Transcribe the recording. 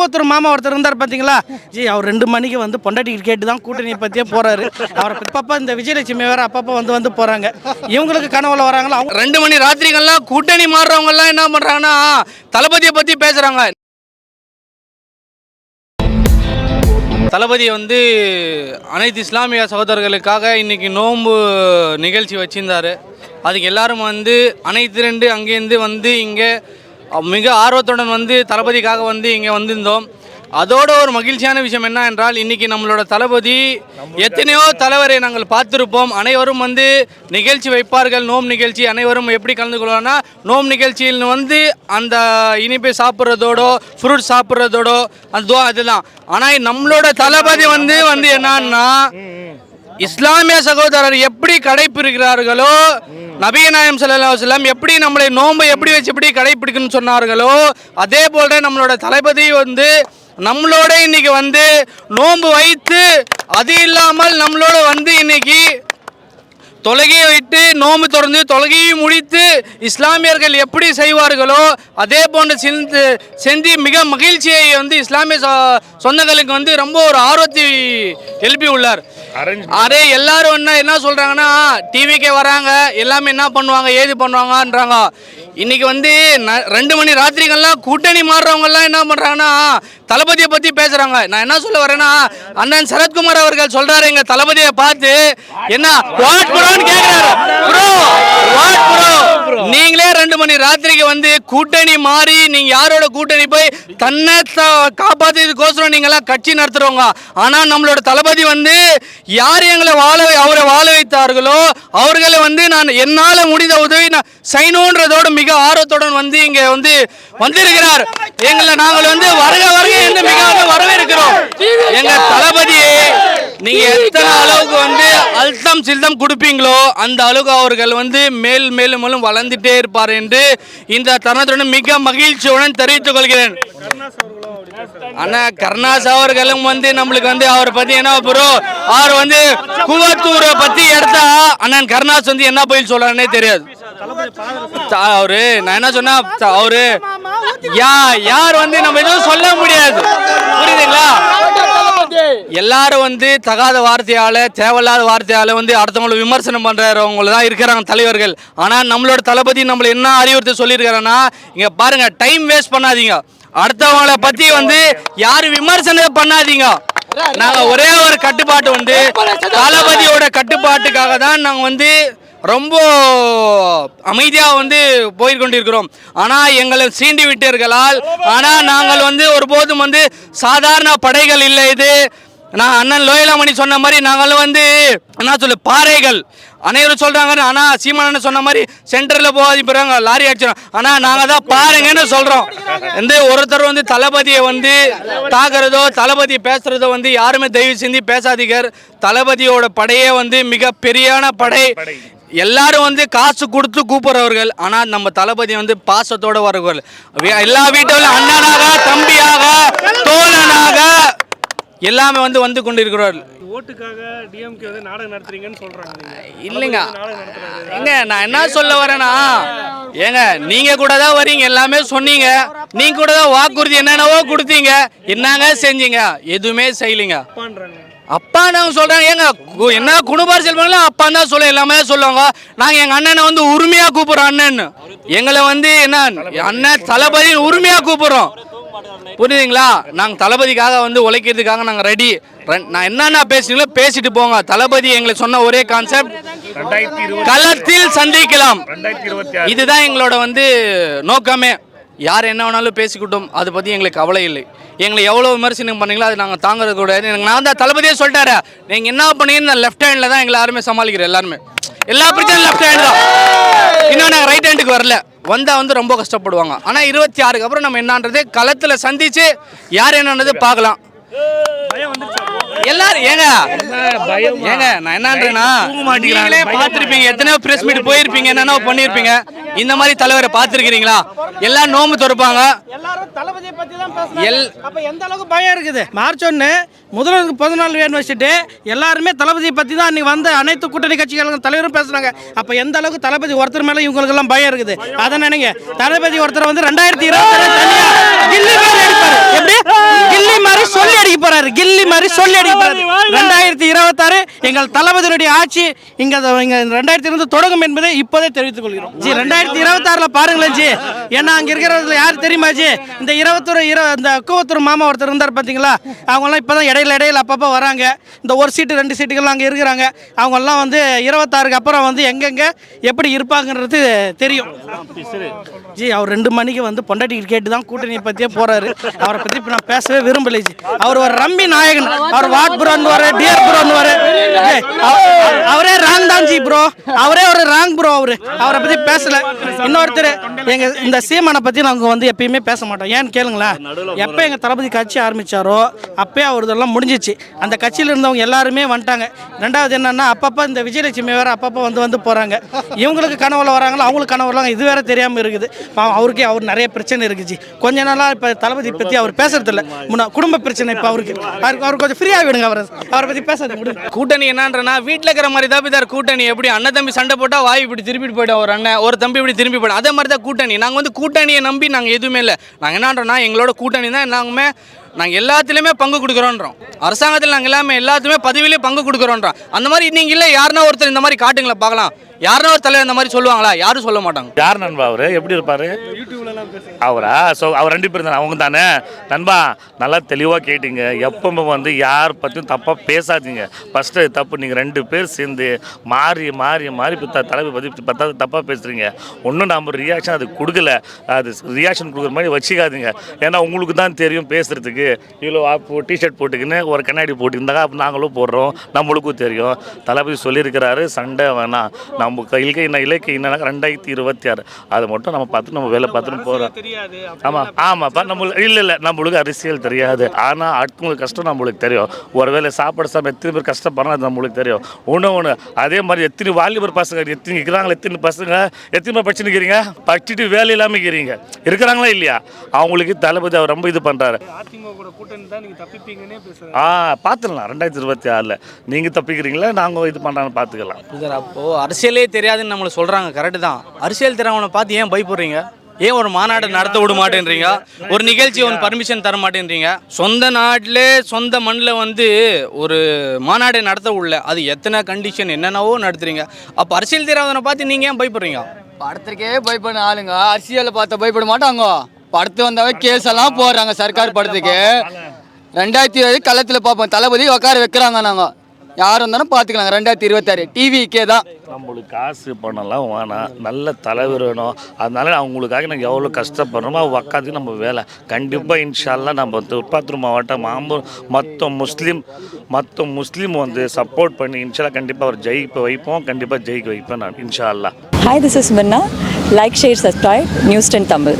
ஒருத்தர் மாமா ஒருத்தர் இருந்தார் பார்த்தீங்களா ஜி அவர் ரெண்டு மணிக்கு வந்து பொண்டாட்டி கேட்டு தான் கூட்டணி பற்றியே போகிறாரு அவர் அப்பப்போ இந்த விஜயலட்சுமி வேறு அப்பப்போ வந்து வந்து போகிறாங்க இவங்களுக்கு கனவுல வராங்களா? அவங்க ரெண்டு மணி ராத்திரிகள்லாம் கூட்டணி மாறுறவங்கலாம் என்ன பண்ணுறாங்கன்னா தளபதியை பற்றி பேசுகிறாங்க தளபதி வந்து அனைத்து இஸ்லாமிய சகோதரர்களுக்காக இன்னைக்கு நோன்பு நிகழ்ச்சி வச்சிருந்தாரு. அதுக்கு எல்லாரும் வந்து அனைத்து ரெண்டு அங்கேருந்து வந்து இங்கே மிக ஆர்வத்துடன் வந்து தளபதிக்காக வந்து இங்கே வந்திருந்தோம். அதோட ஒரு மகிழ்ச்சியான விஷயம் என்ன என்றால் இன்னைக்கு நம்மளோட தளபதி எத்தனையோ தலைவரை நாங்கள் பார்த்திருப்போம். அனைவரும் வந்து நிகழ்ச்சி வைப்பார்கள். நோம் நிகழ்ச்சி அனைவரும் எப்படி கலந்து கொள்வார்னா நோம் நிகழ்ச்சியில் வந்து அந்த இனிப்பை சாப்பிட்றதோடோ ஃப்ரூட் சாப்பிட்றதோடோ அந்த துவா அதுதான். ஆனால் நம்மளோட தளபதி வந்து வந்து என்னன்னா இஸ்லாமிய சகோதரர் எப்படி கடைப்பிடிக்கிறார்களோ நபிய நாயம் ஸல்லல்லாஹு எப்படி நம்மளை நோன்பை எப்படி வச்சு எப்படி கடைப்பிடிக்கணும்னு சொன்னார்களோ அதே போல நம்மளோட தளபதி வந்து நம்மளோட இன்னைக்கு வந்து நோன்பு வைத்து அது இல்லாமல் நம்மளோட வந்து இன்னைக்கு தொழுகையை விட்டு நோம்பு திறந்து தொழுகையை முடித்து இஸ்லாமியர்கள் எப்படி செய்வார்களோ அதே போன்று செஞ்சு செஞ்சு மிக மகிழ்ச்சியை வந்து இஸ்லாமிய சொந்தங்களுக்கு வந்து ரொம்ப ஒரு ஆர்வத்தை எழுப்பி உள்ளார். அரே எல்லாரும் என்ன என்ன சொல்றாங்கன்னா டிவிக்கே வராங்க எல்லாமே என்ன பண்ணுவாங்க ஏது பண்ணுவாங்கன்றாங்க. இன்னைக்கு வந்து ரெண்டு மணி ராத்திரிகள்லாம் கூட்டணி மாறுறவங்க எல்லாம் என்ன பண்றாங்கன்னா தளபதியை பத்தி பேசுறாங்க. நான் என்ன சொல்ல வரேன்னா அண்ணன் சரத்குமார் அவர்கள் சொல்றாரு எங்க தளபதியை பார்த்து என்ன வாட் ப்ரோன்னு கேக்குறாரு. Bro what bro? நீங்களே ரெண்டு மணி ராத்திரிக்கு வந்து கூட்டணி மாறி நீங்க யாரோட கூட்டணி போய் தன்னை த- காப்பாத்துறதுக்கோசரம் நீங்க எல்லாம் கட்சி நடத்துறவங்க. ஆனா நம்மளோட தளபதி வந்து யார் எங்களை வாழ வை- அவரை வாழ வைத்தார்களோ அவர்களை வந்து நான் என்னால முடிந்த உதவி நான் செய்யணுன்றதோட மிக ஆர்வத்துடன் வந்து இங்க வந்து வந்திருக்கிறார். எங்களை நாங்கள் வந்து வருக வருக என்று மிக வரவேற்கிறோம். எங்க தளபதியே நீங்க எத்தனை அளவுக்கு வந்து அல்தம் சில்தம் கொடுப்பீங்களோ அந்த அளவுக்கு அவர்கள் வந்து மேல் மேலும் மேலும் வளர்ந்துட்டே இருப்பார் என்று இந்த தருணத்துடன் மிக மகிழ்ச்சியுடன் தெரிவித்துக் கொள்கிறேன். அண்ணா கருணாஸ் அவர்களும் வந்து நம்மளுக்கு வந்து அவரை பத்தி என்ன ப்ரோ? அவர் வந்து கூவத்தூரை பத்தி எடுத்தா அண்ணன் கருணாஸ் வந்து என்ன பதில் சொல்றாருன்னே தெரியாது. அவரு நான் என்ன சொன்னா அவரு யா யார் வந்து நம்ம எதுவும் சொல்ல முடியாது. புரியுதுங்களா? எல்லாரும் வந்து தகாத வார்த்தையால தேவையில்லாத வார்த்தையால வந்து அடுத்தவங்களை விமர்சனம் பண்றவங்க தான் இருக்கிறாங்க தலைவர்கள். ஆனா நம்மளோட தளபதி நம்மள என்ன அறிவுறுத்தி சொல்லியிருக்காருன்னா இங்க பாருங்க டைம் வேஸ்ட் பண்ணாதீங்க. அடுத்தவங்கள பத்தி வந்து யாரும் விமர்சனம் பண்ணாதீங்க. நாங்க ஒரே ஒரு கட்டுப்பாட்டு வந்து தளபதியோட கட்டுப்பாட்டுக்காக தான் நாங்க வந்து ரொம்ப அமைதியாக வந்து போய்கொண்டிருக்கிறோம். ஆனால் எங்களை சீண்டி விட்டீர்களால் ஆனால் நாங்கள் வந்து ஒருபோதும் வந்து சாதாரண படைகள் இல்லை இது. நான் அண்ணன் லோயலாமணி சொன்ன மாதிரி நாங்கள் வந்து என்ன சொல்லு பாறைகள். அனைவரும் சொல்கிறாங்க ஆனால் சீமானன்னு சொன்ன மாதிரி சென்டரில் போகாதி போகிறாங்க லாரி அடிச்சிடும். ஆனால் நாங்கள் தான் பாருங்கன்னு சொல்கிறோம் வந்து ஒருத்தர் வந்து தளபதியை வந்து தாக்குறதோ தளபதி பேசுறதோ வந்து யாருமே தயவு செஞ்சு பேசாதீங்க. தளபதியோட படையே வந்து மிக பெரியான படை. எல்லாரும் வந்து காசு கொடுத்து கூப்பிடுறவர்கள் ஆனா நம்ம தளபதி வந்து பாசத்தோட வருவார்கள். எல்லா வீட்டிலும் அண்ணனாக தம்பியாக தோழனாக எல்லாமே வந்து வந்து கொண்டிருக்கிறார்கள் ஓட்டுக்காக டிஎம்கே வந்து நாடகம் நடத்துறீங்கன்னு சொல்றாங்க நீங்க. இல்லைங்க. ஏங்க நான் என்ன சொல்ல வரேன்னா ஏங்க நீங்க கூட தான் வரீங்க எல்லாமே சொன்னீங்க. நீங்க கூட தான் வாக்குறுதி என்னென்னவோ கொடுத்தீங்க. என்னங்க செஞ்சீங்க? எதுவுமே செய்யலைங்க. அப்பா நாங்க சொல்றேன். ஏங்க என்ன குணுபார் செல்வங்களும் அப்பா தான் சொல்ல எல்லாமே சொல்லுவாங்க. நாங்க எங்க அண்ணனை வந்து உரிமையா கூப்பிடுறோம் அண்ணன் எங்களை வந்து என்ன அண்ணன் தளபதி உரிமையா கூப்பிடுறோம். புரியுதுங்களா? நாங்க தளபதிக்காக வந்து உழைக்கிறதுக்காக நாங்க ரெடி நான் என்னென்ன பேசுறீங்களோ பேசிட்டு போங்க. தளபதி எங்களுக்கு சொன்ன ஒரே கான்செப்ட் களத்தில் சந்திக்கலாம். இதுதான் எங்களோட வந்து நோக்கமே. யார் என்ன வேணாலும் பேசிக்கிட்டோம் அதை பற்றி எங்களுக்கு கவலை இல்லை. எங்களை எவ்வளோ விமர்சனம் பண்ணீங்களோ அது நாங்கள் தாங்கிறது கூடாது எனக்கு நான் தான் தளபதியே சொல்லிட்டாரு. நீங்கள் என்ன பண்ணீங்கன்னு லெஃப்ட் ஹேண்டில் தான் எங்களை யாருமே சமாளிக்கிறோம் எல்லாருமே. எல்லா பிரச்சனையும் லெஃப்ட் ஹேண்ட் தான். இன்னும் நாங்கள் ரைட் ஹேண்டுக்கு வரல. வந்தால் வந்து ரொம்ப கஷ்டப்படுவாங்க. ஆனால் இருபத்தி ஆறுக்கு அப்புறம் நம்ம என்னன்றது களத்தில் சந்தித்து யார் என்னன்றது பார்க்கலாம். பயம் எல்லாரும் ஏங்க? ஏங்க நான் என்னன்றேன்னா நீங்களே பார்த்திருப்பீங்க. எத்தனையோ பிரஸ் மீட் போயிருப்பீங்க என்னென்ன பண்ணியிருப்பீங்க. இந்த மாதிரி தலைவரை பார்த்திருக்கிறீங்களா? எல்லாம் நோம்பு திறப்பாங்க. எல்லாரும் தளபதியை பத்தி தான் பேசுறாங்க. அப்ப எந்த அளவுக்கு பயம் இருக்குது? மார்ச் ஒன்று முதல்வருக்கு பிறந்த நாள் வேணும் வச்சுட்டு எல்லாருமே தளபதியை பத்தி தான் அன்னைக்கு வந்த அனைத்து கூட்டணி கட்சிகளும் தலைவரும் பேசுறாங்க. அப்ப எந்த அளவுக்கு தளபதி ஒருத்தர் மேல இவங்களுக்கு எல்லாம் பயம் இருக்குது? அதை நினைங்க. தளபதி ஒருத்தர் வந்து ரெண்டாயிரத்தி இருபத்தி தனியா கில்லி மேல அடிப்பாரு. எப்படி? போறாரு. கில்லி மாதிரி சொல்லி அடிக்கிறாரு ரெண்டாயிரத்தி இருபத்தாறு எங்கள் தளபதியுடைய ஆட்சி இங்க ரெண்டாயிரத்தி இருந்து தொடங்கும் என்பதை இப்போதே தெரிவித்துக் கொள்கிறோம் ஜி ரெண்டாயிரத்தி இருபத்தாறுல பாருங்களேன் ஜி. ஏன்னா அங்க இருக்கிறவங்க யார் தெரியுமா ஜி? இந்த இருபத்தொரு இரு இந்த கூவத்தூர் மாமா ஒருத்தர் இருந்தார் பாத்தீங்களா? அவங்கெல்லாம் இப்பதான் இடையில இடையில அப்பப்போ வராங்க. இந்த ஒரு சீட்டு ரெண்டு சீட்டுகள்லாம் அங்கே இருக்கிறாங்க. அவங்கெல்லாம் வந்து இருபத்தாறுக்கு அப்புறம் வந்து எங்கெங்க எப்படி இருப்பாங்கன்றது தெரியும். ஜி அவர் ரெண்டு மணிக்கு வந்து பொண்டாட்டி கேட்டு தான் கூட்டணியை பற்றியே போறாரு. அவரை பற்றி இப்போ நான் பேசவே விரும்பலை ஜி. அவர் ஒரு ரம்மி நாயகன். அவர் வாட் ப்ரோன்னு வர டியர் ப்ரோன்னு வர அவரே ராங் தான் ஜி ப்ரோ அவரே ஒரு ராங் ப்ரோ அவரு. அவரை பத்தி பேசல. இன்னொருத்தர். எங்க இந்த சீமானை பற்றி நாங்கள் வந்து எப்பயுமே பேச மாட்டோம். ஏன்னு கேளுங்களேன். எப்போ எங்கள் தளபதி கட்சி ஆரம்பிச்சாரோ அப்பயே அவர் இதெல்லாம் முடிஞ்சிச்சு. அந்த கட்சியில் இருந்தவங்க எல்லாருமே வந்துட்டாங்க. ரெண்டாவது என்னன்னா அப்பப்போ இந்த விஜயலட்சுமி வேற அப்பப்போ வந்து வந்து போகிறாங்க இவங்களுக்கு கனவுல வராங்களோ? அவங்களுக்கு கனவு வராங்க இது வேற தெரியாமல் இருக்குது. பாவம் அவருக்கே அவர் நிறைய பிரச்சனை இருக்குச்சு. கொஞ்ச நாளாக இப்போ தளபதி பற்றி அவர் பேசுறது இல்லை முன்ன குடும்ப பிரச்சனை இப்போ அவருக்கு. அவருக்கு அவர் கொஞ்சம் ஃப்ரீயாக விடுங்க அவரை. அவரை பற்றி பேசாத முடியும் கூட்டணி என்னன்றனா வீட்டில் இருக்கிற மாதிரி தான் கூட்டணி. எப்படி அண்ணன் தம்பி சண்டை போட்டால் வாய் இப்படி திருப்பிட்டு போயிடும். ஒரு அண்ணன் ஒரு தம்பி இப்படி திரும்பி போயிடும். அதே மாதிரி தான் கூட்டணி. நாங்கள் வந்து கூட்டணியை நம்பி நாங்கள் எதுவுமே இல்லை. நாங்கள் என்னன்றோம்னா எங்களோட கூட்டணி தான் நாங்களுமே நாங்கள் எல்லாத்துலேயுமே பங்கு கொடுக்குறோன்றோம். அரசாங்கத்தில் நாங்கள் எல்லாமே எல்லாத்துலேயுமே பதவியிலே பங்கு கொடுக்குறோன்றோம். அந்த மாதிரி நீங்கள் இல்லை யாருனா ஒருத்தர் இந்த மாதிரி காட்டுங்களா பார்க்கலாம். யாருனா ஒரு தலைவர் இந்த மாதிரி சொல்லுவாங்களா? யாரும் சொல்ல மாட்டாங்க. யார் நண்பா அவர்? எப்படி இருப்பாரு? அவரா? ஸோ அவர் ரெண்டு பேரும் தானே? அவங்க தானே? நண்பா நல்லா தெளிவாக கேட்டீங்க. எப்பவுமே வந்து யார் பற்றியும் தப்பாக பேசாதீங்க. ஃபஸ்ட்டு தப்பு நீங்கள் ரெண்டு பேர் சேர்ந்து மாறி மாறி மாறி இப்போ த- தலைமை பற்றி பத்தாவது தப்பாக பேசுகிறீங்க ஒன்றும் நம்ம ரியாக்ஷன் அது கொடுக்கல. அது ரியாக்ஷன் கொடுக்குற மாதிரி வச்சுக்காதீங்க. ஏன்னா உங்களுக்கு தான் தெரியும் பேசுகிறதுக்கு இவ்வளோ ஆப்பு டிஷர்ட் போட்டுக்கின்னு ஒரு கண்ணாடி போட்டுருந்தாங்க அப்போ நாங்களும் போடுறோம். நம்மளுக்கும் தெரியும். தளபதி சொல்லியிருக்கிறாரு சண்டை வேணாம். நம்ம இலக்கை என்ன இலக்கை என்னன்னா ரெண்டாயிரத்தி இருபத்தி ஆறு. அதை மட்டும் நம்ம பார்த்து நம்ம வேலை பார்த்துட்டு போகிறோம் தெரியாது. ஆமாம் ஆமாப்பா நம்மளுக்கு இல்லை இல்லை நம்மளுக்கு அரசியல் தெரியாது. ஆனால் அடுத்தவங்களுக்கு கஷ்டம் நம்மளுக்கு தெரியும். ஒருவேளை சாப்பாடு சாப்பிட எத்தனை பேர் கஷ்டப்படுறோம் அது நம்மளுக்கு தெரியும். ஒன்று ஒன்று அதே மாதிரி எத்தனை வாலிபர் பசங்க எத்தனை இருக்கிறாங்களா எத்தனை பசங்க எத்தனை பேர் படிச்சுன்னு இருக்கிறீங்க? படிச்சுட்டு வேலை இல்லாமல் இருக்கிறீங்க. இருக்கிறாங்களா இல்லையா? அவங்களுக்கு தளபதி அவர் ரொம்ப இது பண்ணுறாரு அதிமுக கூட கூட்டணி தான் நீங்க தப்பிப்பீங்கன்னே பேசுறாங்க ஆ பார்த்துடலாம் ரெண்டாயிரத்தி இருபத்தி ஆறில். நீங்கள் தப்பிக்கிறீங்களா நாங்கள் இது பண்ணுறாங்க பார்த்துக்கலாம் சார் அப்போது அரசியலே தெரியாதுன்னு நம்மளை சொல்கிறாங்க கரெக்டு தான். அரசியல் தெரியாதவனை பார்த்து ஏன் பயப்படுறீங்க? ஏன் ஒரு மாநாடு நடத்த விட மாட்டேன்றீங்க ஒரு நிகழ்ச்சி ஒன்று பர்மிஷன் தர மாட்டேன்றீங்க சொந்த நாட்டிலே சொந்த மண்ணில் வந்து ஒரு மாநாடு நடத்த உள்ள அது எத்தனை கண்டிஷன் என்னென்னவோ நடத்துறீங்க. அப்போ அரசியல் தீராதனை பார்த்து நீங்கள் ஏன் பயப்படுறீங்க? படத்திற்கே பயப்பட ஆளுங்க. அரசியலை பார்த்த பயப்பட மாட்டாங்க. படத்து வந்தாவே கேஸ் எல்லாம் போடுறாங்க சர்க்கார் படத்துக்கு. ரெண்டாயிரத்தி இருபது களத்தில் பார்ப்போம். தளபதி உட்கார வைக்கிறாங்க நாங்கள் யார் வந்தாலும் பார்த்துக்கலாம் ரெண்டாயிரத்தி இருபத்தாறு. டிவிக்கே தான். நம்மளுக்கு காசு பணம்லாம் வேணாம் நல்ல தலைவர் வேணும். அதனால அவங்களுக்காக நாங்கள் எவ்வளோ கஷ்டப்படுறோமோ அவங்க உக்காந்து நம்ம வேலை. கண்டிப்பாக இன்ஷால்லா நம்ம திருப்பாத்தூர் மாவட்டம் மாம்பூர் மொத்த முஸ்லீம் மொத்த முஸ்லீம் வந்து சப்போர்ட் பண்ணி இன்ஷால்லா கண்டிப்பாக அவர் ஜெயிக்க வைப்போம். கண்டிப்பாக ஜெயிக்க வைப்பேன் நான் இன்ஷா அல்லாஹ் Hi, this is Minna. Like, share, subscribe. News 10 Tamil.